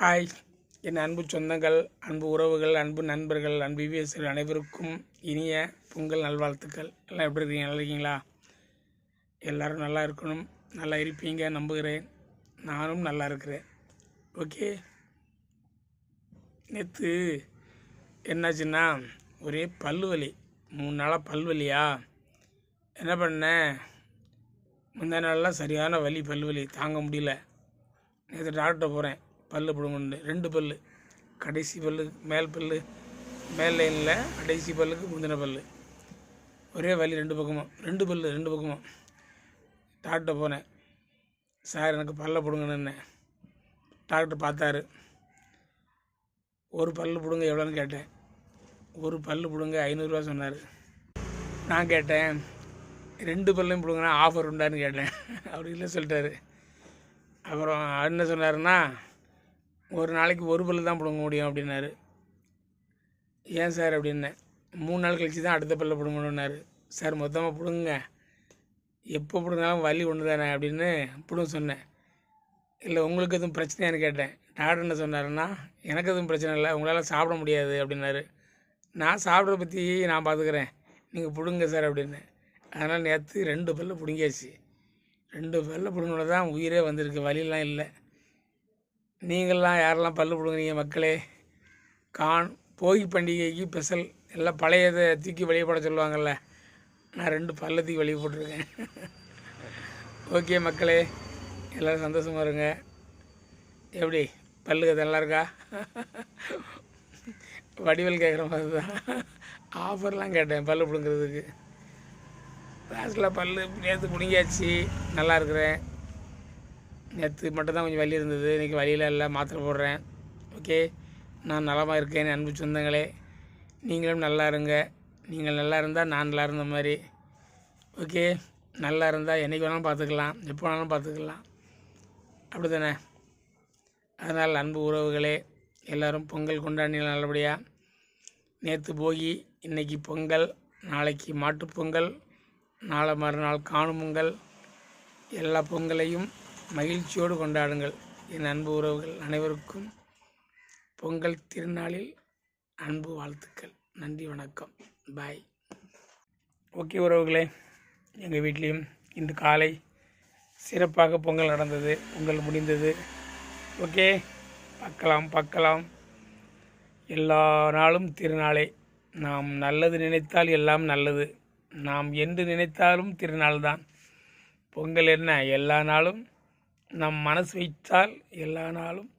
Hi என் அன்பு சொந்தங்கள் அன்பு உறவுகள் அன்பு நண்பர்கள் அன்பு விஎஸ்கள் அனைவருக்கும் இனிய பொங்கல் நல்வாழ்த்துக்கள். எல்லாம் எப்படி இருக்கீங்க? நல்லா இருக்கீங்களா? எல்லோரும் நல்லா இருக்கணும். நல்லா இருப்பீங்க நம்புகிறேன். நானும் நல்லா இருக்கிறேன். ஓகே. நேற்று என்னாச்சுன்னா ஒரே பல்வலி வலி மூணு நாளாக பல்வலியா என்ன பண்ணேன் முந்தா நாளெலாம் சரியான வலி பல்வலி தாங்க முடியல. நேற்று டாக்டர் போகிறேன் பல்லு பிடுங்கன்னு ரெண்டு பல்லு. கடைசி பல்லு மேல் பல்லு. மேல் லைனில் கடைசி பல்லுக்கு முந்தின பல்லு. ஒரே வலி ரெண்டு பக்கமும். ரெண்டு பல்லு ரெண்டு பக்கமும். டாக்டர்கிட்ட போனேன். சார் எனக்கு பல்ல பிடுங்கணுன்னு டாக்டர் பார்த்தாரு. ஒரு பல்லு பிடுங்க எவ்வளோன்னு கேட்டேன். ஒரு பல்லு பிடுங்க ஐநூறுரூவா சொன்னார். நான் கேட்டேன் ரெண்டு பல்லையும் பிடுங்கினா ஆஃபர் உண்டான்னு கேட்டேன். அவர் இல்லை சொல்லிட்டாரு. அப்புறம் என்ன சொன்னாருன்னா ஒரு நாளைக்கு ஒரு பல்லு தான் பிடுங்க முடியும் அப்படின்னாரு. ஏன் சார் அப்படின்னேன். மூணு நாள் கழிச்சு தான் அடுத்த பல்ல பிடுங்கணுன்னாரு சார் மொத்தமாக பிடுங்க எப்போ பிடுங்கினாலும் வலி ஒன்று தானே அப்படின்னு பிடுங்க சொன்னேன். இல்லை உங்களுக்கு எதுவும் பிரச்சனையான்னு கேட்டேன். டாக்டர் என்ன சொன்னாருன்னா எனக்கு எதுவும் பிரச்சனை இல்லை உங்களால் சாப்பிட முடியாது அப்படின்னாரு. நான் சாப்பிட்றத பற்றி நான் பார்த்துக்கிறேன் நீங்கள் பிடுங்க சார் அப்படின்னு. அதனால் நேற்று ரெண்டு பல்ல பிடுங்கியாச்சு. ரெண்டு பல்ல பிடுங்கினது தான் உயிரே வந்திருக்கு. வலியெல்லாம் இல்லை. நீங்கள்லாம் யாரெல்லாம் பல்லு பிடுங்குறீங்க மக்களே கான் போகி பண்டிகைக்கு ஸ்பெஷல் எல்லாம் பழையதை தூக்கி வெளியே போட சொல்லுவாங்கள்ல நான் ரெண்டு பல்ல தூக்கி வெளியே போட்டிருக்கேன். ஓகே மக்களே எல்லோரும் சந்தோஷமாக இருங்க. எப்படி? பல்லு கதை நல்லா இருக்கா? வடிவல் கேட்குற மாதிரி தான் ஆஃபர்லாம் கேட்டேன் பல்லு பிடுங்கிறதுக்கு. லாஸ்ட்டில் பல்லு நேற்று பிடுங்கியாச்சு. நல்லா இருக்கிறேன். நேற்று மட்டும்தான் கொஞ்சம் வலி இருந்தது. இன்றைக்கி வழியில் இல்லை மாத்திரை போடுறேன். ஓகே? நான் நலமாக இருக்கேன் அன்பு சொந்தங்களே. நீங்களும் நல்லா இருங்க. நீங்கள் நல்லா இருந்தால் நான் நல்லா இருந்த மாதிரி. ஓகே? நல்லா இருந்தால் என்றைக்கு வேணாலும் பார்த்துக்கலாம் எப்போ வேணாலும் பார்த்துக்கலாம் அப்படி தானே அதனால் அன்பு உறவுகளே எல்லோரும் பொங்கல் கொண்டாடின நல்லபடியாக நேற்று போகி இன்றைக்கி பொங்கல் நாளைக்கு மாட்டுப்பொங்கல் நாளை மறுநாள் காணும் பொங்கல். எல்லா பொங்கலையும் மகிழ்ச்சியோடு கொண்டாடுங்கள். என் அன்பு உறவுகள் அனைவருக்கும் பொங்கல் திருநாளில் அன்பு வாழ்த்துக்கள். நன்றி வணக்கம். பாய். ஓகே உறவுகளே எங்கள் வீட்லேயும் இன்று காலை சிறப்பாக பொங்கல் நடந்தது. பொங்கல் முடிந்தது. ஓகே பார்க்கலாம் பார்க்கலாம். எல்லா நாளும் திருநாளே. நாம் நல்லது நினைத்தால் எல்லாம் நல்லது. நாம் என்று நினைத்தாலும் திருநாள் தான் பொங்கல் என்ன? எல்லா நாளும் நம் மனசு வைத்தால் எல்லா நாளும்